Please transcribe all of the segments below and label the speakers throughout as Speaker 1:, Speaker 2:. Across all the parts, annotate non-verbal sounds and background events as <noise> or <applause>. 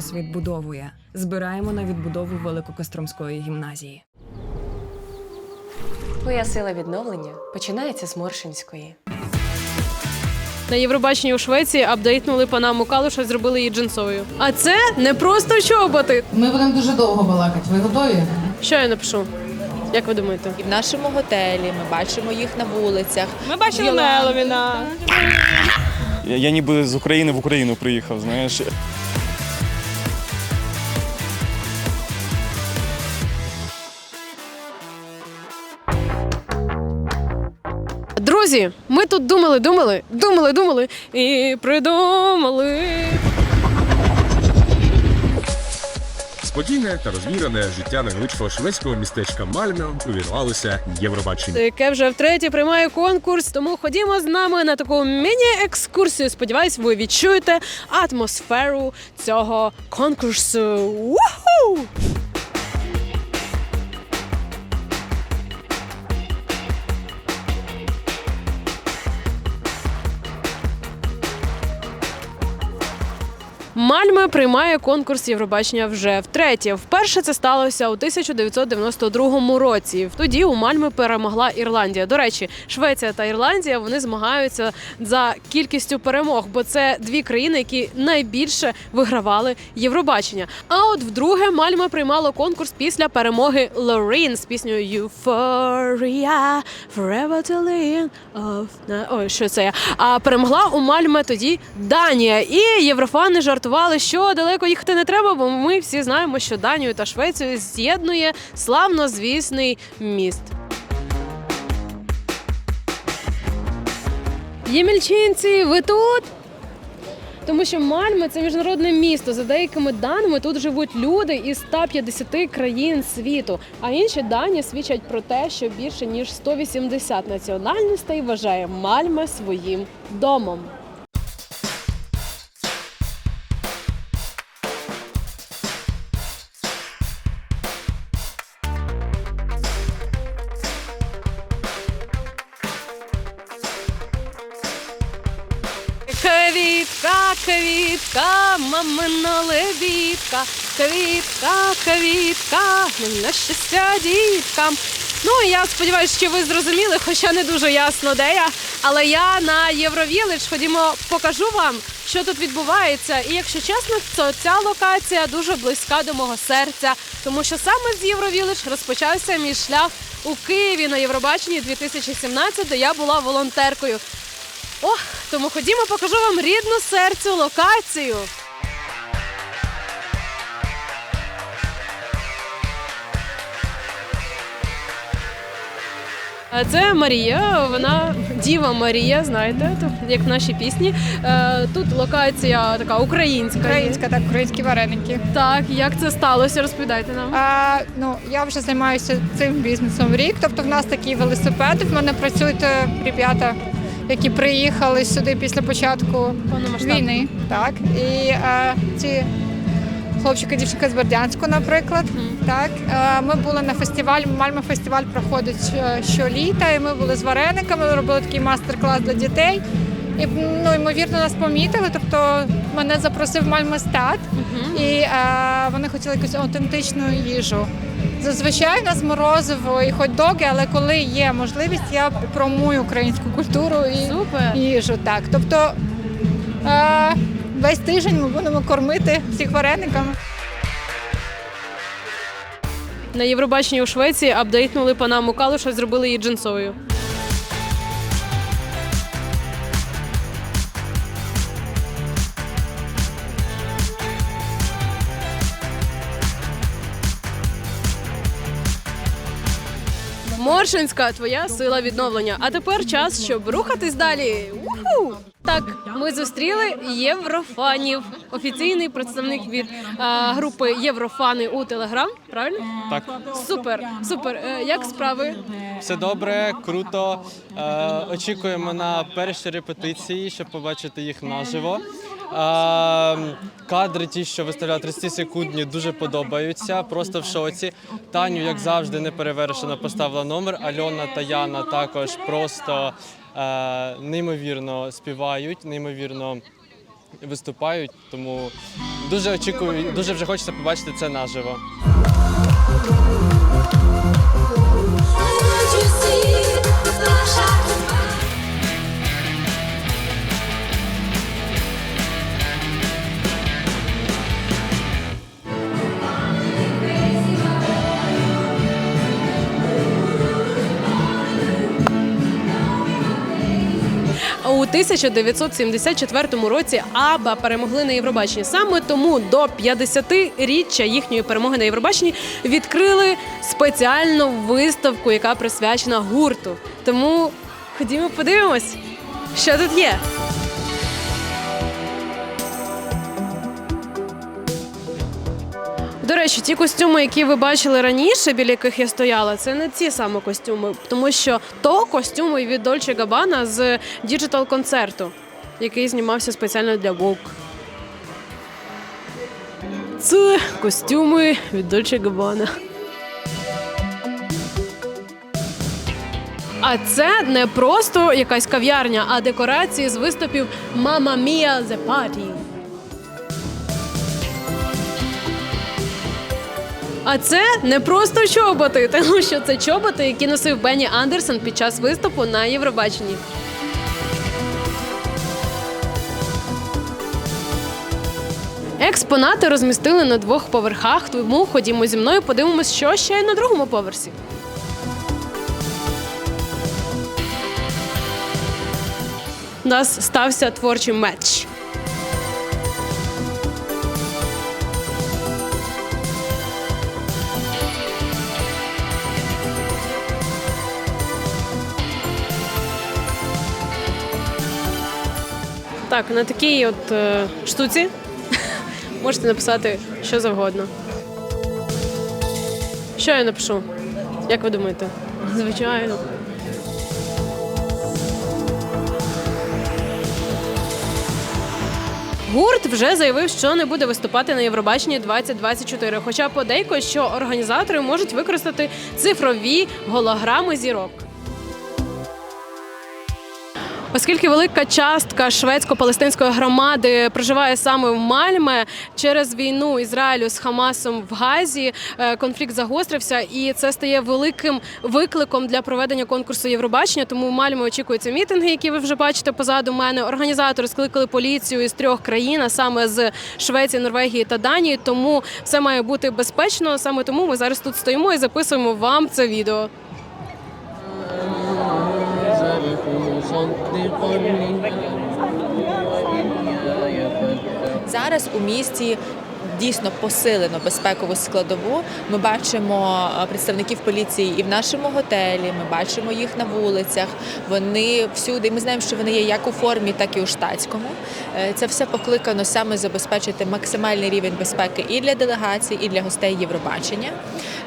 Speaker 1: Колос відбудовує. Збираємо на відбудову Великокостромської гімназії.
Speaker 2: Твоя сила відновлення починається з Моршинської.
Speaker 3: На Євробаченні у Швеції апдейтнули панаму Калуша, зробили її джинсовою. А це не просто чоботи.
Speaker 4: Ми будемо дуже довго балакати. Ви готові?
Speaker 3: Що я напишу? Як ви думаєте?
Speaker 5: І в нашому готелі ми бачимо їх на вулицях.
Speaker 3: Ми бачили Меловіна.
Speaker 6: Я, я ніби з України в Україну приїхав, знаєш.
Speaker 3: Друзі, ми тут думали, думали, думали, думали і придумали.
Speaker 7: Спокійне та розмірене життя невеличкого шведського містечка Мальме увірвалося Євробачення.
Speaker 3: яке вже втретє приймає конкурс. Тому ходімо з нами на таку міні-екскурсію. Сподіваюсь, ви відчуєте атмосферу цього конкурсу. Уху! Мальме приймає конкурс Євробачення вже втретє. Вперше це сталося у 1992 році. Тоді у Мальме перемогла Ірландія. До речі, Швеція та Ірландія вони змагаються за кількістю перемог, бо це дві країни, які найбільше вигравали Євробачення. А от вдруге Мальме приймало конкурс після перемоги Лорін з піснею Euphoria Forever to lean of... Ой, що це я? А перемогла у Мальме тоді Данія. І єврофани жартували, що далеко їхати не треба, бо ми всі знаємо, що Данію та Швецію з'єднує славнозвісний міст. Ємельчинці, ви тут? Тому що Мальме це міжнародне місто. За деякими даними тут живуть люди із 150 країн світу. А інші дані свідчать про те, що більше ніж 180 національностей вважає Мальме своїм домом. Мамина лебідка, квітка, квітка, на щастя діткам. Ну я сподіваюся, що ви зрозуміли, хоча не дуже ясно, де я. Але я на Євровілич. Ходімо, покажу вам, що тут відбувається. І якщо чесно, то ця локація дуже близька до мого серця, тому що саме з Євровілич розпочався мій шлях у Києві на Євробаченні 2017, де я була волонтеркою. Ох, тому ходімо, покажу вам рідну серцю локацію. Це Марія, вона Діва Марія, знаєте, як в нашій пісні. Е, Тут локація така українська.
Speaker 8: Українська, так, українські вареники.
Speaker 3: Так, як це сталося? Розповідайте нам.
Speaker 8: А, ну, я вже займаюся цим бізнесом рік. Тобто в нас такі велосипеди. В мене працюють е, ребята, які приїхали сюди після початку війни. Так. І е, ці хлопчики, дівчинка з Бердянську, наприклад. Так. Е, ми були на фестивалі. Мальма фестиваль проходить е, щоліта, і ми були з варениками, робили такий мастер-клас для дітей. І ну, ймовірно, нас помітили. Тобто мене запросив Мальместат, і е, вони хотіли якусь автентичну їжу. Зазвичай у нас морозиво і хот-доги, але коли є можливість, я промую українську культуру і
Speaker 3: Супер.
Speaker 8: їжу. Так, тобто е, весь тиждень ми будемо кормити всіх варениками.
Speaker 3: На Євробаченні у Швеції апдейтнули панаму Калуша, зробили її джинсовою. Моршинська, твоя сила відновлення. А тепер час, щоб рухатись далі. Уху! Так, ми зустріли єврофанів. Офіційний представник від е, групи Єврофани у Телеграм. Правильно?
Speaker 9: Так,
Speaker 3: Супер, супер. Е, як справи?
Speaker 9: все добре, круто. Е, очікуємо на перші репетиції, щоб побачити їх наживо. Е, кадри, ті, що виставляли 30 секундні, дуже подобаються. Просто в шоці. Таню, як завжди, неперевершено поставила номер. Альона та Яна також просто неймовірно співають, неймовірно виступають. Тому дуже очікую, дуже вже хочеться побачити це наживо.
Speaker 3: У 1974 році АБА перемогли на Євробаченні. Саме тому до 50-річчя їхньої перемоги на Євробаченні відкрили спеціальну виставку, яка присвячена гурту. Тому ходімо подивимось, що тут є. До речі, ті костюми, які ви бачили раніше, біля яких я стояла, це не ці саме костюми, тому що то костюми від Dolce Gabbana з діджитал концерту, який знімався спеціально для Vogue. Це костюми від Dolce Gabbana. А це не просто якась кав'ярня, а декорації з виступів Mamma Mia The Party. А це не просто чоботи, тому що це чоботи, які носив Бенні Андерсон під час виступу на Євробаченні. Експонати розмістили на двох поверхах, тому ходімо зі мною, подивимось, що ще на другому поверсі. У нас стався творчий матч. Так, на такій от е, штуці <laughs> можете написати що завгодно. Що я напишу? Як ви думаєте? Звичайно. Гурт вже заявив, що не буде виступати на Євробаченні 2024, хоча подейкують, що організатори можуть використати цифрові голограми зірок. Оскільки велика частка шведсько-палестинської громади проживає саме в Мальме через війну Ізраїлю з Хамасом в Газі, е, конфлікт загострився, і це стає великим викликом для проведення конкурсу Євробачення. Тому в Мальме очікуються мітинги, які ви вже бачите позаду мене. Організатори скликали поліцію із трьох країн, а саме з Швеції, Норвегії та Данії. Тому все має бути безпечно. Саме тому ми зараз тут стоїмо і записуємо вам це відео.
Speaker 5: Зараз у місті дійсно посилено безпекову складову. Ми бачимо е, представників поліції і в нашому готелі. Ми бачимо їх на вулицях. Вони всюди. Ми знаємо, що вони є як у формі, так і у штатському. Е, Це все покликано саме забезпечити максимальний рівень безпеки і для делегацій, і для гостей Євробачення.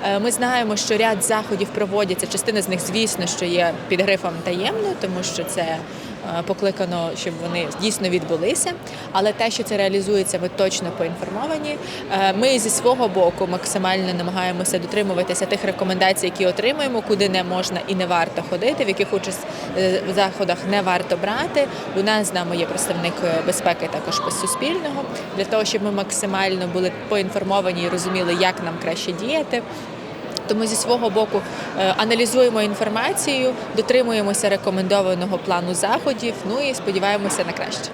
Speaker 5: Е, Ми знаємо, що ряд заходів проводяться. Частина з них, звісно, що є під грифом таємно, тому що це покликано, щоб вони дійсно відбулися. Але те, що це реалізується, ми точно поінформовані. Е, Ми зі свого боку максимально намагаємося дотримуватися тих рекомендацій, які отримуємо, куди не можна і не варто ходити, в яких участь е, заходах не варто брати. У нас з нами є представник е, безпеки також Суспільного, для того, щоб ми максимально були поінформовані і розуміли, як нам краще діяти. Тому зі свого боку е, аналізуємо інформацію, дотримуємося рекомендованого плану заходів. Ну і сподіваємося на краще.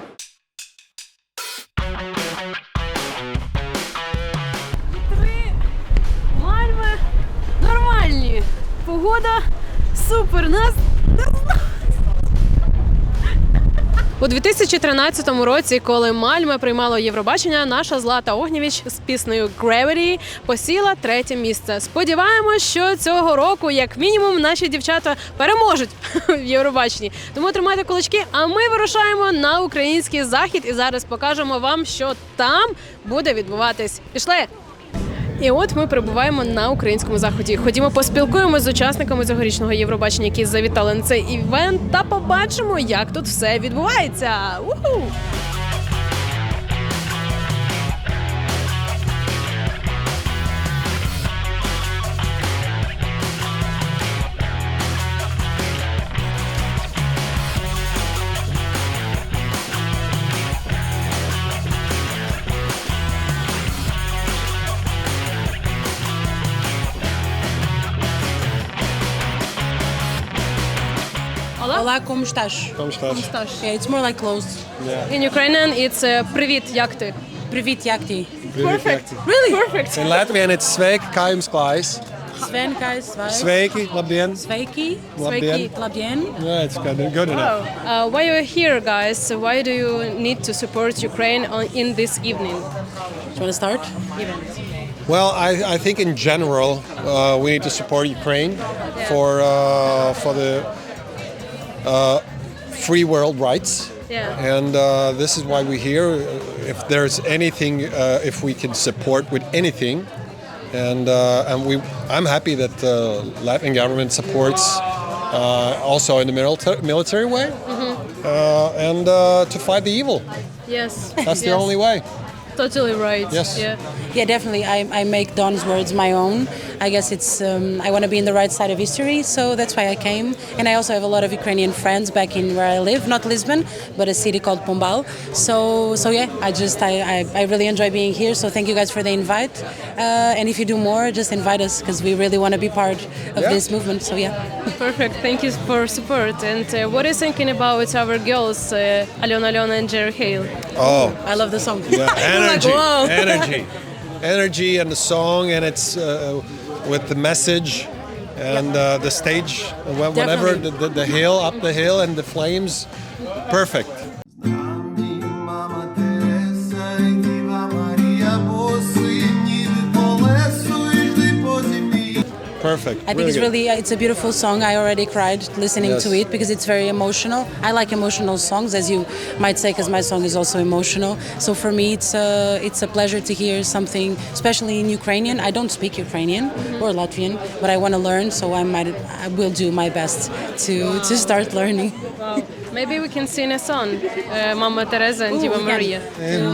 Speaker 3: Мальми нормальні. Погода супер. Нас у 2013 році, коли Мальме приймало Євробачення, наша Злата Огнєвіч з піснею Gravity посіла третє місце. Сподіваємось, що цього року, як мінімум, наші дівчата переможуть <laughs> в Євробаченні. Тому тримайте кулачки. А ми вирушаємо на український захід і зараз покажемо вам, що там буде відбуватись. Пішли! І от ми перебуваємо на українському заході. Ходімо поспілкуємося з учасниками цьогорічного Євробачення, які завітали на цей івент, та побачимо, як тут все відбувається. Уху!
Speaker 10: Olá, como estás?
Speaker 7: Como estás?
Speaker 10: Yeah, it's more like close.
Speaker 3: In Ukrainian it's uh, привіт, як ти?
Speaker 10: Привіт, як ти?
Speaker 7: Perfect.
Speaker 10: Really?
Speaker 3: Perfect.
Speaker 7: In Latvian it's sveiki, kā jums klājas?
Speaker 10: Sven, guys, vai?
Speaker 7: Sveiki, labdien.
Speaker 10: Sveiki.
Speaker 7: Labdien.
Speaker 10: Sveiki, labdien.
Speaker 7: Yeah, it's good, good enough.
Speaker 3: Uh, why you are here, guys? Why do you need to support Ukraine on, in this evening?
Speaker 10: Do you want to start?
Speaker 7: Well, I, I think in general uh, we need to support Ukraine for uh, for the uh, free world rights.
Speaker 3: Yeah.
Speaker 7: And uh, this is why we're here. If there's anything, uh, if we can support with anything, and uh, and we, I'm happy that the Latvian government supports uh, also in the military military way, uh, and uh, to fight the evil.
Speaker 3: Yes.
Speaker 7: That's the only way.
Speaker 3: Totally right.
Speaker 7: Yes.
Speaker 3: Yeah.
Speaker 10: Yeah, definitely. I, I make Don's words my own. I guess it's um, I want to be in the right side of history, so that's why I came. And I also have a lot of Ukrainian friends back in where I live, not Lisbon, but a city called Pombal. So so yeah, I just I, I, I really enjoy being here. So thank you guys for the invite. Uh, and if you do more, just invite us because we really want to be part of
Speaker 7: Yeah.
Speaker 10: this movement. So yeah.
Speaker 3: Perfect. Thank you for support. And uh, what are you thinking about our girls, uh, Alona Alona and Jerry Hale?
Speaker 7: Oh,
Speaker 10: I love the song.
Speaker 7: Yeah, <laughs> energy,
Speaker 3: whoa.
Speaker 7: energy, energy, and the song, and it's uh, with the message and uh, the stage. whatever the, the, the hill, up the hill, and the flames, perfect. Perfect.
Speaker 10: I think it's
Speaker 7: good.
Speaker 10: really it's a beautiful song. I already cried listening
Speaker 7: Yes.
Speaker 10: to it because it's very emotional. I like emotional songs, as you might say, because my song is also emotional. So for me, it's a it's a pleasure to hear something, especially in Ukrainian. I don't speak Ukrainian mm-hmm. or Latvian, but I want to learn. So I might I will do my best to to start learning.
Speaker 3: Wow. Maybe we can sing a song, uh, Mama Teresa and Diva. Maria.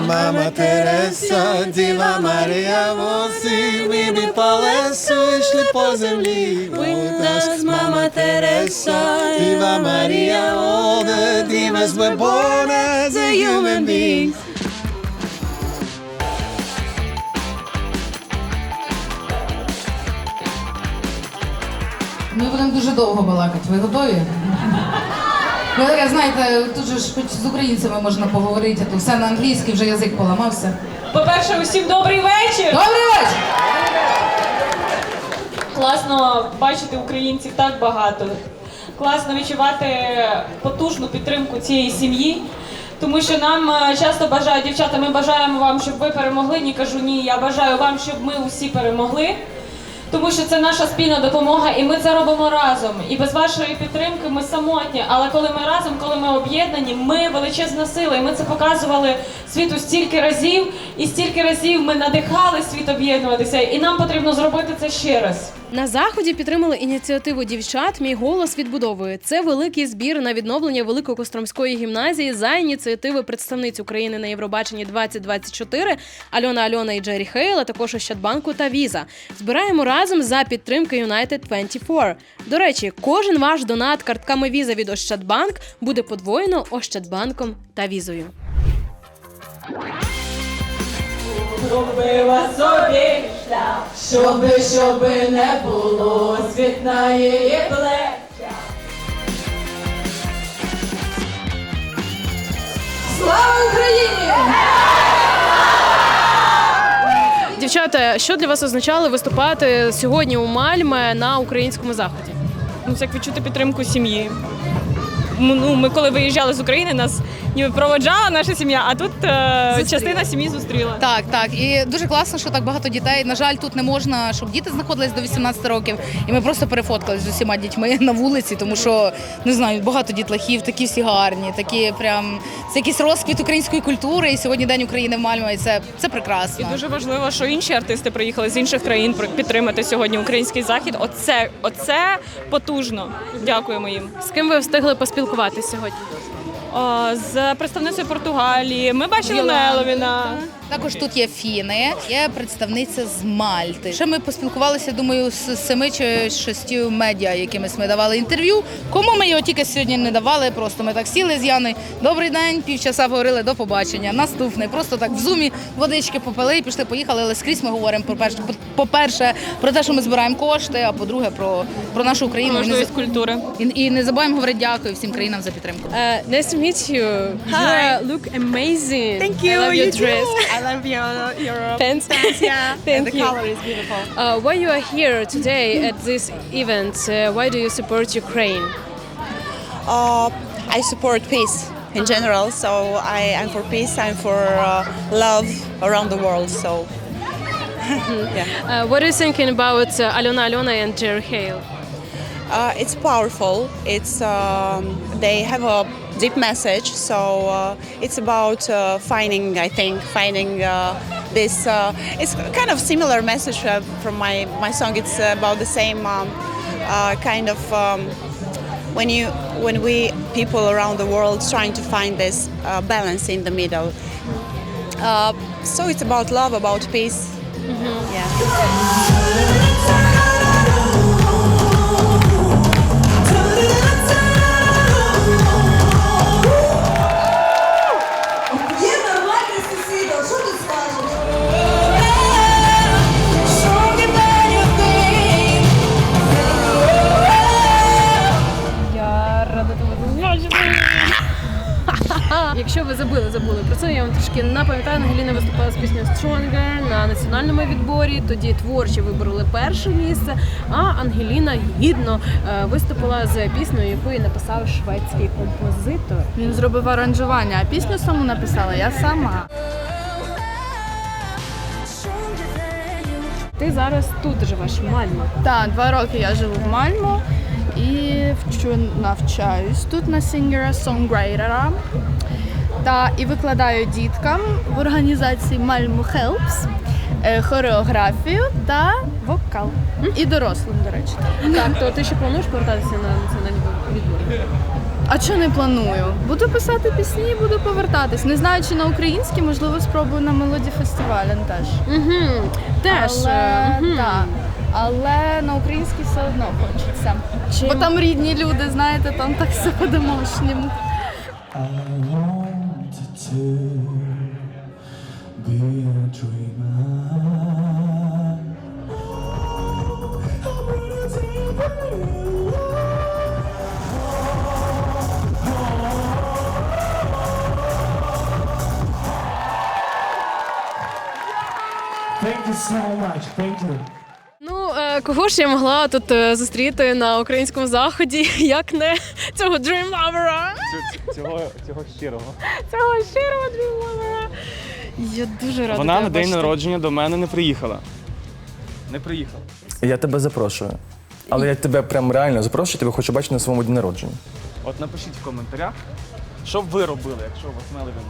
Speaker 7: Мама Тереса, Діва Марія, воси ніби по лесу, йшли по землі. With us, Mama Teresa, Діва Марія, all the divas were born as a human being.
Speaker 4: Ми будемо дуже довго балакати. Ви готові? Ви таке, знаєте, тут же ж хоч з українцями можна поговорити, а то все на англійській вже язик поламався.
Speaker 11: По-перше, усім добрий вечір!
Speaker 4: Добрий вечір!
Speaker 11: Класно бачити українців так багато. Класно відчувати потужну підтримку цієї сім'ї. Тому що нам е, часто бажають дівчата, ми бажаємо вам, щоб ви перемогли. Ні, кажу ні. Я бажаю вам, щоб ми усі перемогли. Тому що це наша спільна допомога, і ми це робимо разом. І без вашої підтримки ми самотні. Але коли ми разом, коли ми об'єднані, ми величезна сила. І ми це показували світу стільки разів, і стільки разів ми надихали світ об'єднуватися. І нам потрібно зробити це ще раз.
Speaker 3: На заході підтримали ініціативу дівчат Мій голос відбудовує. Це великий збір на відновлення Великокостромської гімназії за ініціативи представниць України на Євробаченні 2024 Альона Альона і Джері Хейл, а також Ощадбанку та Віза. Збираємо разом за підтримки United 24. До речі, кожен ваш донат картками Віза від Ощадбанк буде подвоєно Ощадбанком та Візою.
Speaker 11: Зробила собі шлях, щоби, щоби не було світ на її плечах.
Speaker 4: Слава Україні!
Speaker 3: Дівчата, що для вас означало виступати сьогодні у Мальме на українському заході?
Speaker 11: Ну, це як відчути підтримку сім'ї. Ну, ми коли виїжджали з України, нас ніби проводжала наша сім'я, а тут е, частина сім'ї зустріла.
Speaker 12: Так, так. І дуже класно, що так багато дітей. На жаль, тут не можна, щоб діти знаходились до 18 років. І ми просто перефоткались з усіма дітьми на вулиці, тому що не знаю, багато дітлахів, такі всі гарні, такі прям це якийсь розквіт української культури. І сьогодні День України в Мальмі. І це, це
Speaker 11: І дуже важливо, що інші артисти приїхали з інших країн підтримати сьогодні український захід. Оце, оце потужно. Дякуємо їм.
Speaker 3: З ким ви встигли поспілкуватися сьогодні?
Speaker 11: О, з представницею Португалії. Ми бачили Меловіна.
Speaker 12: Так. Також тут є фіни, є представниця з Мальти. Ще ми поспілкувалися, думаю, з семи чи шістю медіа, якимись ми давали інтерв'ю. Кому ми його тільки сьогодні не давали, просто ми так сіли з Яною. Добрий день, півчаса говорили до побачення. Наступний. Просто так в зумі водички попили і пішли, поїхали. Але скрізь ми говоримо про перше, по-перше, про те, що ми збираємо кошти, а по-друге, про, про нашу Україну. І не
Speaker 3: Можливість культури.
Speaker 12: І, і не забуваємо говорити дякую всім країнам за підтримку.
Speaker 3: Uh, nice to meet you.
Speaker 13: Hi.
Speaker 3: You look amazing.
Speaker 13: Thank you.
Speaker 3: I love your dress.
Speaker 13: Too. I love your your
Speaker 3: Thanks.
Speaker 13: pants, yeah. <laughs>
Speaker 3: Thank
Speaker 13: and the
Speaker 3: you.
Speaker 13: color is beautiful.
Speaker 3: Uh, why you are here today at this event? Uh, why do you support Ukraine?
Speaker 13: Uh, I support peace in general, so I, I'm for peace. I'm for uh, love around the world. So <laughs> yeah,
Speaker 3: Uh, what are you thinking about uh, Alona Alona and Jerry Hale?
Speaker 13: Uh, it's powerful. It's um, they have a deep message. So uh, it's about uh, finding, I think, finding uh, this. Uh, it's kind of similar message uh, from my my song. It's about the same um, uh, kind of. Um, when you when we people around the world trying to find this uh, balance in the middle uh, so it's about love about peace yeah
Speaker 3: я напам'ятаю. Ангеліна виступала з піснею Stronger на національному відборі. Тоді творчі вибороли перше місце. А Ангеліна гідно е, виступила з піснею, яку їй написав шведський композитор.
Speaker 14: Він зробив аранжування, а пісню саму написала я сама.
Speaker 3: Ти зараз тут живеш в Мальмі.
Speaker 14: Так, два роки я живу в Мальмо і вчу навчаюсь тут на сінгера сонгрейдера та і викладаю діткам в організації Malmo Helps е, хореографію та вокал. І дорослим, до речі.
Speaker 3: Так, то ти ще плануєш повертатися на національні відбори?
Speaker 14: А що не планую? Буду писати пісні, буду повертатись. Не знаю, чи на українській, можливо, спробую на мелоді фестивален теж.
Speaker 3: Угу. Теж.
Speaker 14: Але,
Speaker 3: е, мгм.
Speaker 14: так. Але на українській все одно хочеться. Бо там рідні люди, знаєте, там так <laughs> все по-домашньому. be a dreamer. I'm.
Speaker 15: Thank you so much. Thank you.
Speaker 3: Кого ж я могла тут е, зустріти на українському заході, <laughs> як не цього Dream Lover?
Speaker 6: Цього, цього щирого.
Speaker 3: Цього щирого Dream Lover. Я дуже рада.
Speaker 6: Вона на день народження до мене не приїхала. Не приїхала.
Speaker 16: Я тебе запрошую. Але я тебе прям реально запрошую, тебе хочу бачити на своєму дні народження.
Speaker 6: От напишіть в коментарях, що б ви робили, якщо у вас Мелевін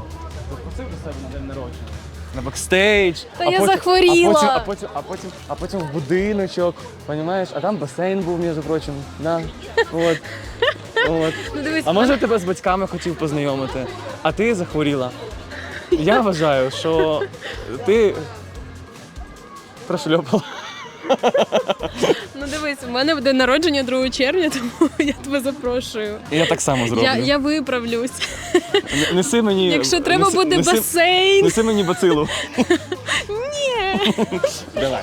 Speaker 6: запросив до себе на день народження. На бекстейдж.
Speaker 3: Та я захворіла.
Speaker 6: А потім, а потім, а потім, а потім в будиночок, понімаєш? А там басейн був, між прочим. Да. От. <laughs> От.
Speaker 3: Ну, дивись,
Speaker 6: А може тебе з батьками хотів познайомити, а ти захворіла. Я вважаю, що ти <laughs> прошльопала.
Speaker 3: Ну дивись, у мене день народження 2 червня, <laughs> тому я тебе запрошую.
Speaker 6: Я так само зроблю.
Speaker 3: Я, я виправлюсь.
Speaker 6: Н- Неси мені.
Speaker 3: Якщо треба
Speaker 6: неси-
Speaker 3: буде
Speaker 6: неси-
Speaker 3: басейн.
Speaker 6: Неси мені бацилу.
Speaker 3: Ні.
Speaker 6: Давай.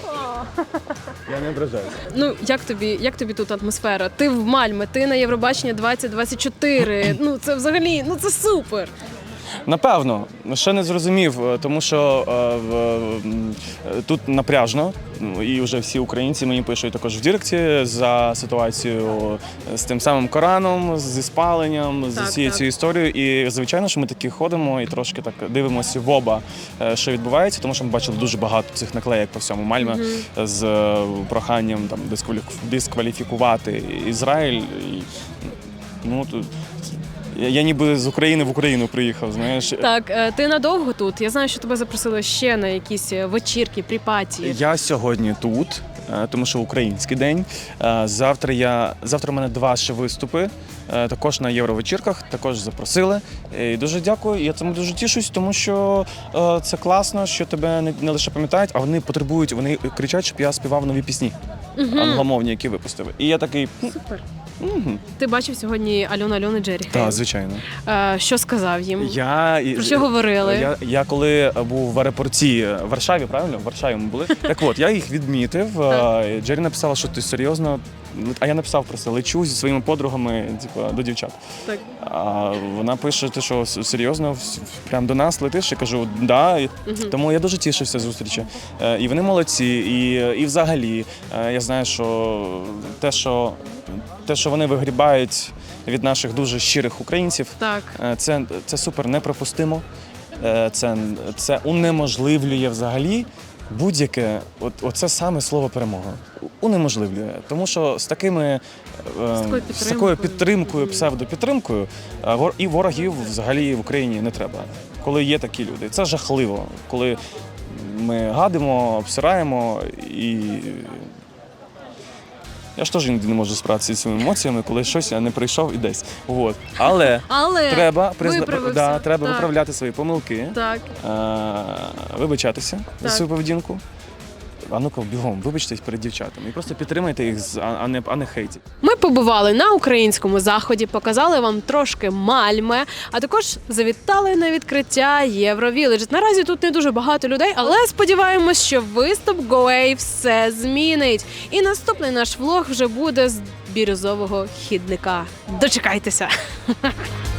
Speaker 6: Я не ображаюся.
Speaker 3: Ну як тобі, як тобі тут атмосфера? Ти в Мальме, ти на Євробачення 2024. Ну це взагалі, ну це супер.
Speaker 6: Напевно, ще не зрозумів, е, тому що е, е, тут напряжно, і вже всі українці мені пишуть також в Діректі за ситуацію з тим самим Кораном, зі спаленням, з усією цією історією. І звичайно, що ми такі ходимо і трошки так дивимося в оба, е, що відбувається, тому що ми бачили дуже багато цих наклеєк по всьому Мальме
Speaker 3: Мгм.
Speaker 6: з проханням там дискваліф- дискваліфікувати Ізраїль. І, ну, я, ніби з України в Україну приїхав, знаєш.
Speaker 3: Так, е, ти надовго тут? Я знаю, що тебе запросили ще на якісь е, вечірки, припаті.
Speaker 6: Я сьогодні тут, е, тому що український день. Завтра я завтра у мене два ще виступи. також на євровечірках, також запросили. І дуже дякую. Я цьому дуже тішусь, тому що це класно, що тебе не, лише пам'ятають, а вони потребують, вони кричать, щоб я співав нові пісні
Speaker 3: Мгм.
Speaker 6: англомовні, які випустили. І я такий.
Speaker 3: Супер.
Speaker 6: Мгм.
Speaker 3: Ти бачив сьогодні Альона Альона Джері
Speaker 6: Так, звичайно.
Speaker 3: Е, що сказав їм?
Speaker 6: Я,
Speaker 3: Про що говорили?
Speaker 6: Я, я коли був в аеропорті в Варшаві, правильно? В Варшаві ми були. Так от, я їх відмітив. е, Джері написала, що ти серйозно. А я написав просто лечу зі своїми подругами, типу, до дівчат.
Speaker 3: Так.
Speaker 6: А вона пише, ти що серйозно, прям до нас летиш? Я кажу, да.
Speaker 3: Мгм.
Speaker 6: Тому я дуже тішився зустрічі. Е, І вони молодці, і, і взагалі е, я знаю, що те, що те, що вони вигрібають від наших дуже щирих українців,
Speaker 3: Так.
Speaker 6: Е, Це, це супер неприпустимо. Е, Це, це унеможливлює взагалі будь-яке. От, оце саме слово перемога. Унеможливлює. Тому що з такими е,
Speaker 3: такою
Speaker 6: з такою
Speaker 3: підтримкою.
Speaker 6: підтримкою, псевдопідтримкою, і ворогів взагалі в Україні не треба. Коли є такі люди. Це жахливо, коли ми гадимо, обсираємо і. Я ж теж іноді не можу справитися з цими емоціями, коли щось я не прийшов і десь. От. Але,
Speaker 3: Але
Speaker 6: треба, призна...
Speaker 3: виправився.
Speaker 6: да, треба
Speaker 3: Так.
Speaker 6: виправляти свої помилки,
Speaker 3: Так.
Speaker 6: е- вибачатися за
Speaker 3: Так.
Speaker 6: свою поведінку. А ну-ка, бігом, вибачтесь перед дівчатами. І просто підтримайте їх, а, не, а не хейтіть.
Speaker 3: Ми побували на українському заході, показали вам трошки мальме, а також завітали на відкриття Євровіледж. Наразі тут не дуже багато людей, але сподіваємось, що виступ Гоей все змінить. І наступний наш влог вже буде з бірюзового хідника. Дочекайтеся! <laughs>